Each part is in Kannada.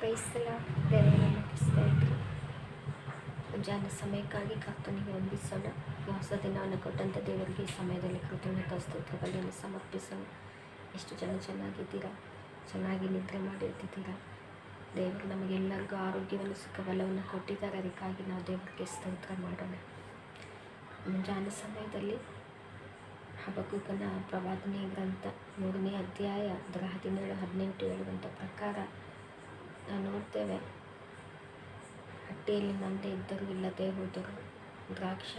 ಕ್ರೈಸ್ತಲ ದೇವರನ್ನು ಮೆಚ್ಚಿಸ್ತಾ ಇದ್ರು. ಮುಂಜಾನೆ ಸಮಯಕ್ಕಾಗಿ ಕರ್ತನಿಗೆ ಹೊಂದಿಸೋಣ ಹೊಸ ದಿನವನ್ನು ಕೊಟ್ಟಂಥ ದೇವರಿಗೆ ಈ ಸಮಯದಲ್ಲಿ ಕೃತಜ್ಞತಾ ಸ್ತೋತ್ರಗಳನ್ನು ಸಮರ್ಪಿಸೋಣ. ಎಷ್ಟು ಜನ ಚೆನ್ನಾಗಿದ್ದೀರಾ? ಚೆನ್ನಾಗಿ ನಿದ್ರೆ ಮಾಡಿರ್ತಿದ್ದೀರಾ? ದೇವರು ನಮಗೆಲ್ಲರಿಗೂ ಆರೋಗ್ಯವನ್ನು ಸುಖ ಕೊಟ್ಟಿದ್ದಾರೆ. ಅದಕ್ಕಾಗಿ ನಾವು ದೇವರಿಗೆ ಸ್ತೋತ್ರ ಮಾಡೋಣ. ಮುಂಜಾನೆ ಸಮಯದಲ್ಲಿ ಹಬಕುಕನ ಪ್ರವಾದನೆ ಗ್ರಂಥ ಮೂರನೇ ಅಧ್ಯಾಯ ಅದರ ಹದಿನೇಳು, ಹದಿನೆಂಟು ಹೇಳುವಂಥ ಪ್ರಕಾರ ನೋಡ್ತೇವೆ. ಹಟ್ಟಿಯಲ್ಲಿ ಮಂದೆ ಇದ್ದರೂ ಇಲ್ಲದೆ ಹೋದರು ದ್ರಾಕ್ಷ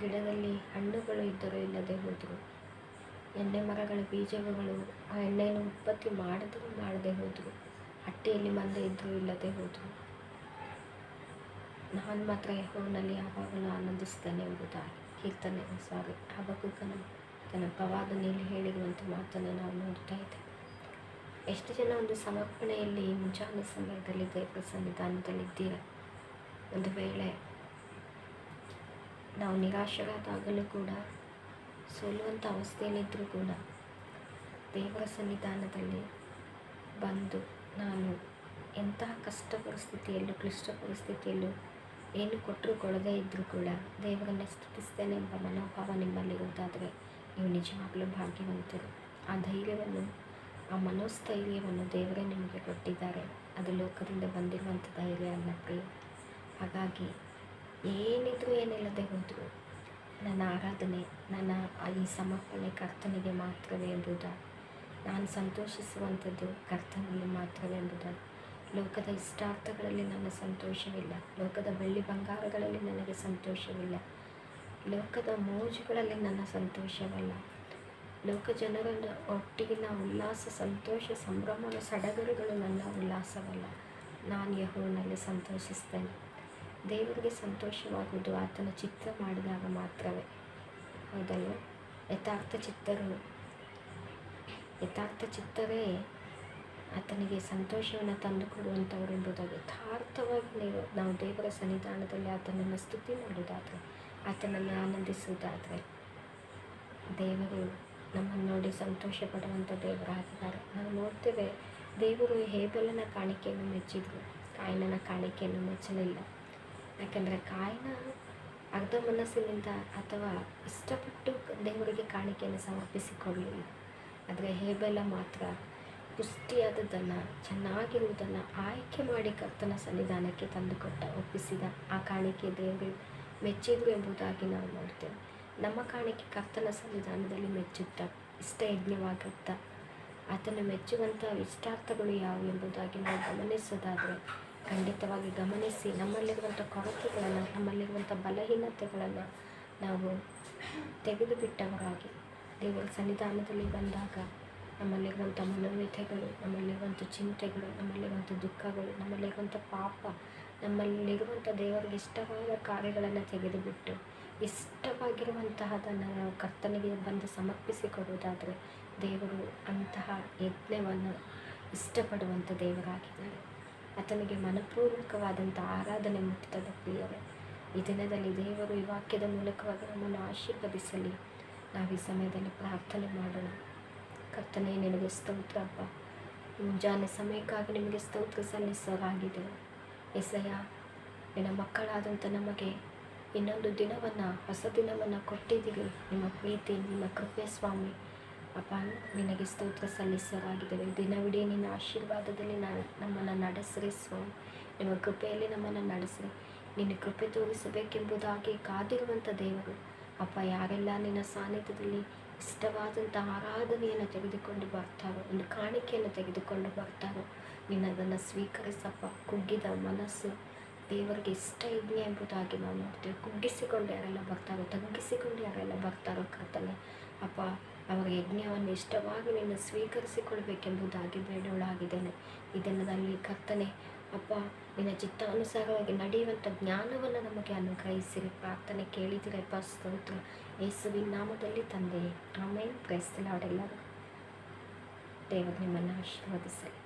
ಗಿಡದಲ್ಲಿ ಹಣ್ಣುಗಳು ಇದ್ದರೂ ಇಲ್ಲದೆ ಹೋದರು ಎಣ್ಣೆ ಮರಗಳ ಬೀಜಗಳು, ಆ ಎಣ್ಣೆಯನ್ನು ಉತ್ಪತ್ತಿ ಮಾಡಿದರೂ ಮಾಡದೆ ಹೋದರು ಹಟ್ಟಿಯಲ್ಲಿ ಮಂದೆ ಇದ್ದರೂ ಇಲ್ಲದೆ ಹೋದರು ನಾನು ಮಾತ್ರ ಯಹೋವನಲ್ಲಿ ಯಾವಾಗಲೂ ಆನಂದಿಸ್ತೇನೆ ಎಂಬುದಾಗಿ ಕೀರ್ತನೆ, ಸಾರಿ. ಹಬಕುಕನ ತನ್ನ ಪ್ರವಾದನೆಯಲ್ಲಿ ಹೇಳಿರುವಂಥ ಮಾತನ್ನು ನಾವು ನೋಡ್ತಾ ಇದ್ದೇವೆ. ಎಷ್ಟು ಜನ ಒಂದು ಸಮರ್ಪಣೆಯಲ್ಲಿ ಮುಂಜಾನೆ ಸಮಯದಲ್ಲಿ ದೇವರ ಸನ್ನಿಧಾನದಲ್ಲಿದ್ದೀರ? ಒಂದು ವೇಳೆ ನಾವು ನಿರಾಶರಾದಾಗಲೂ ಕೂಡ ಸೋಲುವಂಥ ಅವಸ್ಥೆಯಲ್ಲಿದ್ದರೂ ಕೂಡ ದೇವರ ಸನ್ನಿಧಾನದಲ್ಲಿ ಬಂದು ನಾನು ಎಂತಹ ಕಷ್ಟ ಪರಿಸ್ಥಿತಿಯಲ್ಲೂ ಕ್ಲಿಷ್ಟ ಪರಿಸ್ಥಿತಿಯಲ್ಲೂ ಏನು ಕೊಟ್ಟರು ಕೊಡದೇ ಇದ್ದರೂ ಕೂಡ ದೇವರನ್ನು ಸ್ತುತಿಸ್ತೇನೆ ಎಂಬ ಮನೋಭಾವ ನಿಮ್ಮಲ್ಲಿರುವುದಾದರೆ ನೀವು ನಿಜವಾಗಲೂ ಭಾಗ್ಯವಂತರು. ಆ ಧೈರ್ಯವನ್ನು ಆ ಮನೋಸ್ಥೈರ್ಯವನ್ನು ದೇವರೇ ನಿಮಗೆ ಕೊಟ್ಟಿದ್ದಾರೆ. ಅದು ಲೋಕದಿಂದ ಬಂದಿರುವಂಥ ಧೈರ್ಯ ಅಲ್ಲ ಪ್ರಿಯ. ಹಾಗಾಗಿ ಏನಿದ್ರು ಏನಿಲ್ಲದೆ ಹೋದರೂ ನನ್ನ ಆರಾಧನೆ, ನನ್ನ ಈ ಸಮರ್ಪಣೆ ಕರ್ತನಿಗೆ ಮಾತ್ರವೇ ಎಂಬುದಾಗಿ ನಾನು ಸಂತೋಷಿಸುವಂಥದ್ದು ಕರ್ತನಲ್ಲಿ ಮಾತ್ರವೇ ಎಂಬುದಾಗಿ ಲೋಕದ ಇಷ್ಟಾರ್ಥಗಳಲ್ಲಿ ನನ್ನ ಸಂತೋಷವಿಲ್ಲ. ಲೋಕದ ಬೆಳ್ಳಿ ಬಂಗಾರಗಳಲ್ಲಿ ನನಗೆ ಸಂತೋಷವಿಲ್ಲ. ಲೋಕದ ಮೋಜುಗಳಲ್ಲಿ ನನ್ನ ಸಂತೋಷವಲ್ಲ. ಲೋಕ ಜನರನ್ನ ಒಟ್ಟಿಗಿನ ಉಲ್ಲಾಸ, ಸಂತೋಷ, ಸಂಭ್ರಮದ ಸಡಗರಗಳು ನನ್ನ ಉಲ್ಲಾಸವಲ್ಲ. ನಾನು ಯಹೋನಲ್ಲಿ ಸಂತೋಷಿಸ್ತೇನೆ. ದೇವರಿಗೆ ಸಂತೋಷವಾಗುವುದು ಆತನ ಚಿತ್ರ ಮಾಡಿದಾಗ ಮಾತ್ರವೇ. ಹೌದಲ್ವ? ಯಥಾರ್ಥ ಚಿತ್ತರು, ಯಥಾರ್ಥ ಚಿತ್ತವೇ ಆತನಿಗೆ ಸಂತೋಷವನ್ನು ತಂದುಕೊಡುವಂಥವರು ಎಂಬುದಾಗಿ ಯಥಾರ್ಥವಾಗಿ ನೀವು, ನಾವು ದೇವರ ಸನ್ನಿಧಾನದಲ್ಲಿ ಆತನನ್ನು ಸ್ತುತಿ ಮಾಡುವುದಾದರೆ, ಆತನನ್ನು ಆನಂದಿಸುವುದಾದರೆ ದೇವರು ನಮ್ಮನ್ನು ನೋಡಿ ಸಂತೋಷ ಪಡುವಂಥ ದೇವರಾಗಿದ್ದಾರೆ ನಾವು ನೋಡ್ತೇವೆ, ದೇವರು ಹೇಬೆಲನ ಕಾಣಿಕೆಯನ್ನು ಮೆಚ್ಚಿದ್ರು. ಕಾಯಿನನ ಕಾಣಿಕೆಯನ್ನು ಮೆಚ್ಚಲಿಲ್ಲ. ಯಾಕಂದರೆ ಕಾಯಿನ ಅರ್ಧ ಮನಸ್ಸಿನಿಂದ ಅಥವಾ ಇಷ್ಟಪಟ್ಟು ದೇವರಿಗೆ ಕಾಣಿಕೆಯನ್ನು ಸಮರ್ಪಿಸಿಕೊಳ್ಳಲಿಲ್ಲ. ಆದರೆ ಹೇಬೆಲ ಮಾತ್ರ ಪುಷ್ಟಿಯಾದದ್ದನ್ನು, ಚೆನ್ನಾಗಿರುವುದನ್ನು ಆಯ್ಕೆ ಮಾಡಿ ಕರ್ತನ ಸನ್ನಿಧಾನಕ್ಕೆ ತಂದುಕೊಟ್ಟ, ಒಪ್ಪಿಸಿದ ಆ ಕಾಣಿಕೆ ದೇವರು ಮೆಚ್ಚಿದ್ರು ಎಂಬುದಾಗಿ ನಾವು ನೋಡ್ತೇವೆ. ನಮ್ಮ ಕಾಣಿಕೆ ಕರ್ತನ ಸನ್ನಿಧಾನದಲ್ಲಿ ಮೆಚ್ಚುತ್ತ ಇಷ್ಟ ಯಜ್ಞವಾಗುತ್ತಾ ಆತನ ಮೆಚ್ಚುವಂಥ ಇಷ್ಟಾರ್ಥಗಳು ಯಾವು ಎಂಬುದಾಗಿ ನಾವು ಗಮನಿಸೋದಾದರೆ, ಖಂಡಿತವಾಗಿ ಗಮನಿಸಿ ನಮ್ಮಲ್ಲಿರುವಂಥ ಕೊರತೆಗಳನ್ನು, ನಮ್ಮಲ್ಲಿರುವಂಥ ಬಲಹೀನತೆಗಳನ್ನು ನಾವು ತೆಗೆದುಬಿಟ್ಟವರಾಗಿ, ದೇವರ ಸನ್ನಿಧಾನದಲ್ಲಿ ಬಂದಾಗ ನಮ್ಮಲ್ಲಿರುವಂಥ ಮನೋವ್ಯಥೆಗಳು, ನಮ್ಮಲ್ಲಿರುವಂಥ ಚಿಂತೆಗಳು, ನಮ್ಮಲ್ಲಿರುವಂಥ ದುಃಖಗಳು, ನಮ್ಮಲ್ಲಿರುವಂಥ ಪಾಪ, ನಮ್ಮಲ್ಲಿರುವಂಥ ದೇವರಿಗೆ ಇಷ್ಟವಾದ ಕಾರ್ಯಗಳನ್ನು ತೆಗೆದುಬಿಟ್ಟು ಇಷ್ಟವಾಗಿರುವಂತಹದನ್ನು ನಾವು ಕರ್ತನಿಗೆ ಬಂದು ಸಮರ್ಪಿಸಿಕೊಡುವುದಾದರೆ ದೇವರು ಅಂತಹ ಯಜ್ಞವನ್ನು ಇಷ್ಟಪಡುವಂಥ ದೇವರಾಗಿದ್ದಾರೆ. ಆತನಿಗೆ ಮನಪೂರ್ವಕವಾದಂಥ ಆರಾಧನೆ ಮುಟ್ಟಿದ ಪ್ರಿಯರೇ ಈ ದಿನದಲ್ಲಿ ದೇವರು ಈ ವಾಕ್ಯದ ಮೂಲಕವಾಗಿ ನಮ್ಮನ್ನು ಆಶೀರ್ವದಿಸಲಿ. ನಾವು ಈ ಸಮಯದಲ್ಲಿ ಪ್ರಾರ್ಥನೆ ಮಾಡೋಣ. ಕರ್ತನೆ, ನಿನಗೆ ಸ್ತೋತ್ರಪ್ಪ ಮುಂಜಾನೆ ಸಮಯಕ್ಕಾಗಿ ನಿಮಗೆ ಸ್ತೋತ್ರ ಸಲ್ಲಿಸಲಾಗಿದೆ. ಎಸಯ್ಯ ನಿನ್ನ ಮಕ್ಕಳಾದಂಥ ನಮಗೆ ಇನ್ನೊಂದು ದಿನವನ್ನು, ಹೊಸ ದಿನವನ್ನು ಕೊಟ್ಟಿದ್ದೀವಿ. ನಿಮ್ಮ ಪ್ರೀತಿ, ನಿಮ್ಮ ಕೃಪೆ ಸ್ವಾಮಿ. ಅಪ್ಪ, ನಿನಗೆ ಸ್ತೋತ್ರ ಸಲ್ಲಿಸಲಾಗಿದೆ ದಿನವಿಡೀ ನಿನ್ನ ಆಶೀರ್ವಾದದಲ್ಲಿ ನಾನು ನಮ್ಮನ್ನು ನಡೆಸ್ರಿ ಸ್ವಾಮಿ. ನಿಮ್ಮ ಕೃಪೆಯಲ್ಲಿ ನಮ್ಮನ್ನು ನಡೆಸ್ರಿ. ನಿನ್ನ ಕೃಪೆ ತೋರಿಸಬೇಕೆಂಬುದಾಗಿ ಕಾದಿರುವಂಥ ದೇವರು. ಅಪ್ಪ, ಯಾರೆಲ್ಲ ನಿನ್ನ ಸಾನ್ನಿಧ್ಯದಲ್ಲಿ ಇಷ್ಟವಾದಂಥ ಆರಾಧನೆಯನ್ನು ತೆಗೆದುಕೊಂಡು ಬರ್ತಾರೋ, ಒಂದು ಕಾಣಿಕೆಯನ್ನು ತೆಗೆದುಕೊಂಡು ಬರ್ತಾರೋ ನೀನು ಅದನ್ನು ಸ್ವೀಕರಿಸಪ್ಪ. ಕುಗ್ಗಿದ ಮನಸ್ಸು ದೇವರಿಗೆ ಇಷ್ಟ ಇದೆ ಎಂಬುದಾಗಿ ನಾವು ನೋಡ್ತೇವೆ. ಕುಗ್ಗಿಸಿಕೊಂಡು ಯಾರೆಲ್ಲ ಬರ್ತಾರೋ, ತಗ್ಗಿಸಿಕೊಂಡು ಯಾರೆಲ್ಲ ಬರ್ತಾರೋ ಕರ್ತನೆ, ಅಪ್ಪ ಅವರ ಯಜ್ಞವನ್ನು ಇಷ್ಟವಾಗಿ ನೀನು ಸ್ವೀಕರಿಸಿಕೊಳ್ಬೇಕೆಂಬುದಾಗಿ ಬೇಡವಳಾಗಿದ್ದೇನೆ. ಇದನ್ನದಲ್ಲಿ ಕರ್ತನೆ, ಅಪ್ಪ, ನಿನ್ನ ಚಿತ್ತಾನುಸಾರವಾಗಿ ನಡೆಯುವಂಥ ಜ್ಞಾನವನ್ನು ನಮಗೆ ಅನುಗ್ರಹಿಸಿರಿ. ಪ್ರಾರ್ಥನೆ ಕೇಳಿದಿರಪ್ಪ ಸ್ತೋತ್ರ. ಯೇಸುವಿನ ನಾಮದಲ್ಲಿ ತಂದೆ ಆಮೇಲೆ ಕ್ರೈಸ್ತಲಾಡೆಲ್ಲರೂ ದೇವರು ನಿಮ್ಮನ್ನು ಆಶೀರ್ವದಿಸಲಿ.